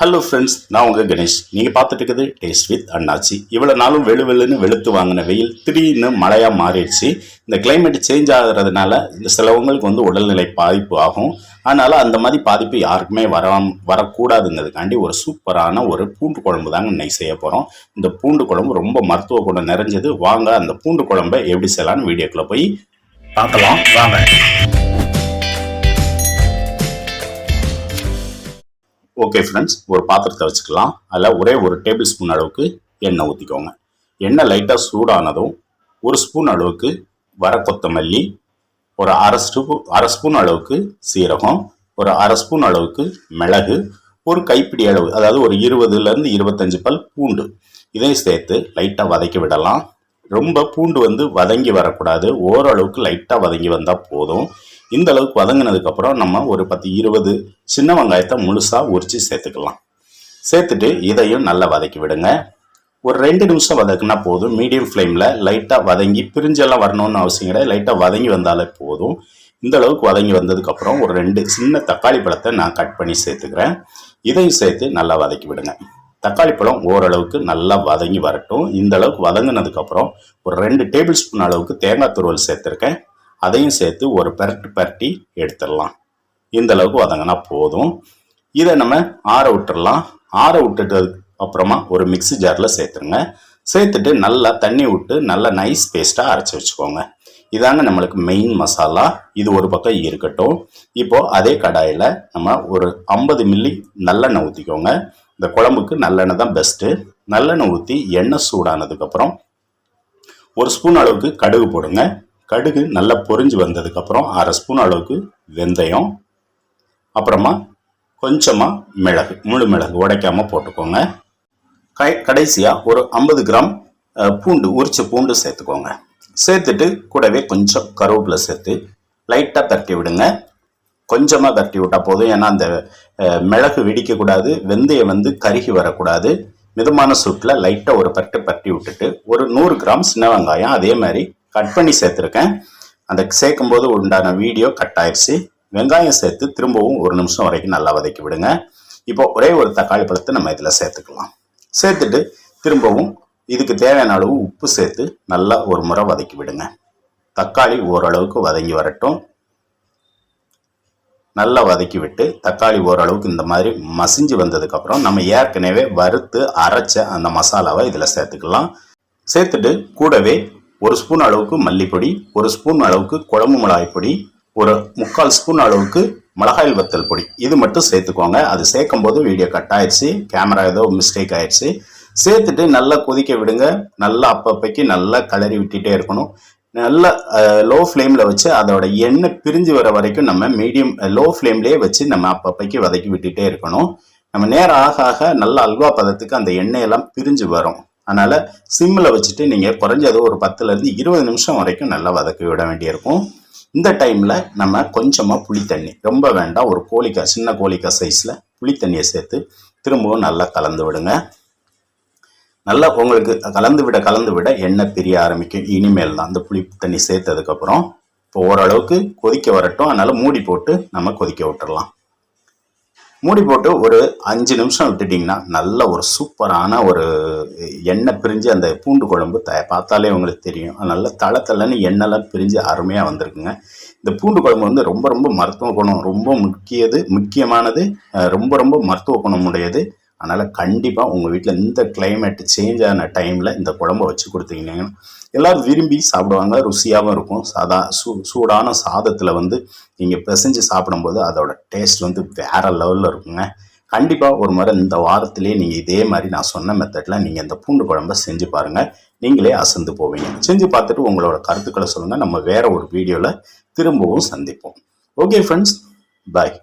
Hello friends நான் உங்கள் கணேஷ். நீங்கள் பார்த்துட்டு இருக்குது டேஸ்ட் வித் அண்ணாச்சி. இவ்வளோ நாளும் வெளு வெளுன்னு வெளுத்து வாங்கின வெயில் திடீர்னு மழையாக மாறிடுச்சு. இந்த கிளைமேட் சேஞ்ச் ஆகிறதுனால இந்த சிலவங்களுக்கு வந்து உடல்நிலை பாதிப்பு ஆகும். அதனால் அந்த மாதிரி பாதிப்பு யாருக்குமே வராம வரக்கூடாதுங்கிறதுக்காண்டி ஒரு சூப்பரான ஒரு பூண்டு குழம்பு தாங்க இன்னைக்கு செய்ய போகிறோம் இந்த பூண்டு குழம்பு ரொம்ப மருத்துவ குணம் நிறைஞ்சது. வாங்க அந்த பூண்டு குழம்பை எப்படி செய்யலாம்னு வீடியோக்குள்ளே போய் பார்க்கலாம். வாங்க. ஓகே ஃப்ரெண்ட்ஸ் ஒரு பாத்திரத்தை வச்சுக்கலாம். அதில் ஒரே ஒரு டேபிள் ஸ்பூன் அளவுக்கு எண்ணெய் ஊற்றிக்கோங்க எண்ணெய் லைட்டாக சூடானதும் ஒரு ஸ்பூன் அளவுக்கு வர கொத்தமல்லி ஒரு அரை ஸ்பூ அரை ஸ்பூன் அளவுக்கு சீரகம் ஒரு அரை ஸ்பூன் அளவுக்கு மிளகு ஒரு கைப்பிடி அளவு அதாவது ஒரு இருபதுலேருந்து இருபத்தஞ்சு பல் பூண்டு. இதையும் சேர்த்து லைட்டாக வதக்கி விடலாம். ரொம்ப பூண்டு வந்து வதங்கி வரக்கூடாது. ஓரளவுக்கு லைட்டாக வதங்கி வந்தால் போதும். இந்த அளவுக்கு வதங்கினதுக்கப்புறம் நம்ம ஒரு பத்து இருபது சின்ன வெங்காயத்தை முழுசாக உரித்து சேர்த்துக்கலாம். சேர்த்துட்டு இதையும் நல்லா வதக்கி விடுங்க. ஒரு ரெண்டு நிமிஷம் வதக்குனா போதும். மீடியம் ஃப்ளேமில் லைட்டாக வதங்கி பிரிஞ்செல்லாம் வரணும்னு அவசியம் கிடையாது. லைட்டாக வதங்கி வந்தாலே போதும். இந்த அளவுக்கு வதங்கி வந்ததுக்கப்புறம் ஒரு ரெண்டு சின்ன தக்காளி பழத்தை நான் கட் பண்ணி சேர்த்துக்கிறேன். இதையும் சேர்த்து நல்லா வதக்கி விடுங்க. தக்காளி பழம் ஓரளவுக்கு நல்லா வதங்கி வரட்டும். இந்த அளவுக்கு வதங்கினதுக்கப்புறம் ஒரு ரெண்டு டேபிள் ஸ்பூன் அளவுக்கு தேங்காய் துருவல் சேர்த்துருக்கேன். அதையும் சேர்த்து ஒரு பெரட்டு பெரட்டி எடுத்துடலாம். இந்த அளவுக்கு வதங்கினா போதும். இதை நம்ம ஆற விட்டுடலாம். ஆற விட்டுட்டதுக்கு அப்புறமா ஒரு மிக்ஸி ஜாரில் சேர்த்துருங்க. சேர்த்துட்டு நல்லா தண்ணி விட்டு நல்லா நைஸ் பேஸ்ட்டாக அரைச்சி வச்சுக்கோங்க. இதாங்க நம்மளுக்கு மெயின் மசாலா இது ஒரு பக்கம் இருக்கட்டும். இப்போ அதே கடாயில் நம்ம ஒரு ஐம்பது மில்லி நல்லெண்ணெய் ஊற்றிக்கோங்க இந்த குழம்புக்கு நல்லெண்ணெய் தான் பெஸ்ட்டு நல்லெண்ணெய் ஊற்றி எண்ணெய் சூடானதுக்கப்புறம் ஒரு ஸ்பூன் அளவுக்கு கடுகு போடுங்க. கடுகு நல்லா பொரிஞ்சு வந்ததுக்கப்புறம் அரை ஸ்பூன் அளவுக்கு வெந்தயம் அப்புறமா கொஞ்சமாக மிளகு முழு மிளகு உடைக்காமல் போட்டுக்கோங்க. கை கடைசியாக ஒரு ஐம்பது கிராம் பூண்டு உரிச்ச பூண்டு சேர்த்துக்கோங்க. சேர்த்துட்டு கூடவே கொஞ்சம் கருவேப்பிலை சேர்த்து லைட்டாக தட்டி விடுங்க. கொஞ்சமாக தட்டி விட்டால் போதும். ஏன்னா அந்த மிளகு வெடிக்கக்கூடாது வெந்தயம் வந்து கருகி வரக்கூடாது. மிதமான சூட்டில் லைட்டாக ஒரு பட்டு பட்டி விட்டுட்டு ஒரு நூறு கிராம் சின்ன வெங்காயம் அதே மாதிரி கட் பண்ணி சேர்த்துருக்கேன். அந்த சேர்க்கும் போது உண்டான வீடியோ கட் ஆயிடுச்சு. வெங்காயம் சேர்த்து திரும்பவும் ஒரு நிமிஷம் வரைக்கும் நல்லா வதக்கி விடுங்க. இப்போ ஒரே ஒரு தக்காளி பழத்தை நம்ம இதில் சேர்த்துக்கலாம். சேர்த்துட்டு திரும்பவும் இதுக்கு தேவையான அளவு உப்பு சேர்த்து நல்லா ஒரு முறை வதக்கி விடுங்க. தக்காளி ஓரளவுக்கு வதங்கி வரட்டும். நல்லா வதக்கி விட்டு தக்காளி ஓரளவுக்கு இந்த மாதிரி மசிஞ்சு வந்ததுக்கப்புறம் நம்ம ஏற்கனவே வறுத்து அரைச்ச அந்த மசாலாவை இதில் சேர்த்துக்கலாம். சேர்த்துட்டு கூடவே ஒரு ஸ்பூன் அளவுக்கு மல்லிப்பொடி ஒரு ஸ்பூன் அளவுக்கு குழம்பு மிளகாய் பொடி ஒரு முக்கால் ஸ்பூன் அளவுக்கு மிளகாய் வத்தல் பொடி. இது மட்டும் சேர்த்துக்கோங்க. அது சேர்க்கும் போது வீடியோ கட் ஆயிடுச்சு கேமரா ஏதோ மிஸ்டேக் ஆயிடுச்சு. சேர்த்துட்டு நல்லா கொதிக்க விடுங்க. நல்லா அப்பப்பைக்கு நல்லா கிளறி விட்டுட்டே இருக்கணும். நல்ல லோ ஃப்ளேமில் வச்சு அதோட எண்ணெய் பிரிஞ்சு வர வரைக்கும் நம்ம மீடியம் லோ ஃப்ளேம்லேயே வச்சு நம்ம அப்பப்பைக்கு வதக்கி விட்டுட்டே இருக்கணும். நம்ம நேரம் ஆக ஆக நல்ல அல்வா பதத்துக்கு அந்த எண்ணெயெல்லாம் பிரிஞ்சு வரும். அதனால் சிம்மில் வச்சுட்டு நீங்கள் குறைஞ்சது ஒரு பத்துலேருந்து இருபது நிமிஷம் வரைக்கும் நல்லா வதக்கி விட வேண்டியிருக்கும். இந்த டைமில் நம்ம கொஞ்சமாக புளி தண்ணி ரொம்ப வேண்டாம் ஒரு கோழிக்காய் சின்ன கோழிக்காய் சைஸில் புளித்தண்ணியை சேர்த்து திரும்பவும் நல்லா கலந்து விடுங்க. நல்லா உங்களுக்கு கலந்து விட கலந்து விட எண்ணெய் பிரிய ஆரம்பிக்கும். இனிமேல் தான் அந்த புளி தண்ணி சேர்த்ததுக்கப்புறம் இப்போ ஓரளவுக்கு கொதிக்க வரட்டும். அதனால் மூடி போட்டு நம்ம கொதிக்க விட்டுடலாம் மூடி போட்டு ஒரு அஞ்சு நிமிஷம் விட்டுட்டிங்கன்னா நல்ல ஒரு சூப்பரான ஒரு எண்ணெய் பிரிஞ்சு அந்த பூண்டு குழம்பு த பார்த்தாலே உங்களுக்கு தெரியும். நல்ல தள தளன்னு எண்ணெய்லாம் பிரிஞ்சு அருமையாக வந்திருக்குங்க. இந்த பூண்டு குழம்பு வந்து ரொம்ப ரொம்ப மருத்துவ குணம் ரொம்ப முக்கியது முக்கியமானது ரொம்ப ரொம்ப மருத்துவ குணம் உடையது அதனால் கண்டிப்பாக உங்கள் வீட்டில் இந்த கிளைமேட் சேஞ்ச் ஆன டைமில் இந்த குழம்பை வச்சு கொடுத்தீங்கன்னா எல்லோரும் விரும்பி சாப்பிடுவாங்க ருசியாகவும் இருக்கும். சாதா சூ சூடான சாதத்தில் வந்து நீங்கள் பிசைஞ்சு சாப்பிடும்போது அதோட டேஸ்ட் வந்து வேறு லெவலில் இருக்குங்க. கண்டிப்பாக ஒரு முறை இந்த வாரத்திலே நீங்கள் இதே மாதிரி நான் சொன்ன மெத்தடில் நீங்கள் இந்த பூண்டு குழம்பை செஞ்சு பாருங்கள் நீங்களே அசந்து போவீங்க. செஞ்சு பார்த்துட்டு உங்களோட கருத்துக்களை சொல்லுங்கள் நம்ம வேற ஒரு வீடியோவில் திரும்பவும் சந்திப்போம். Okay friends bye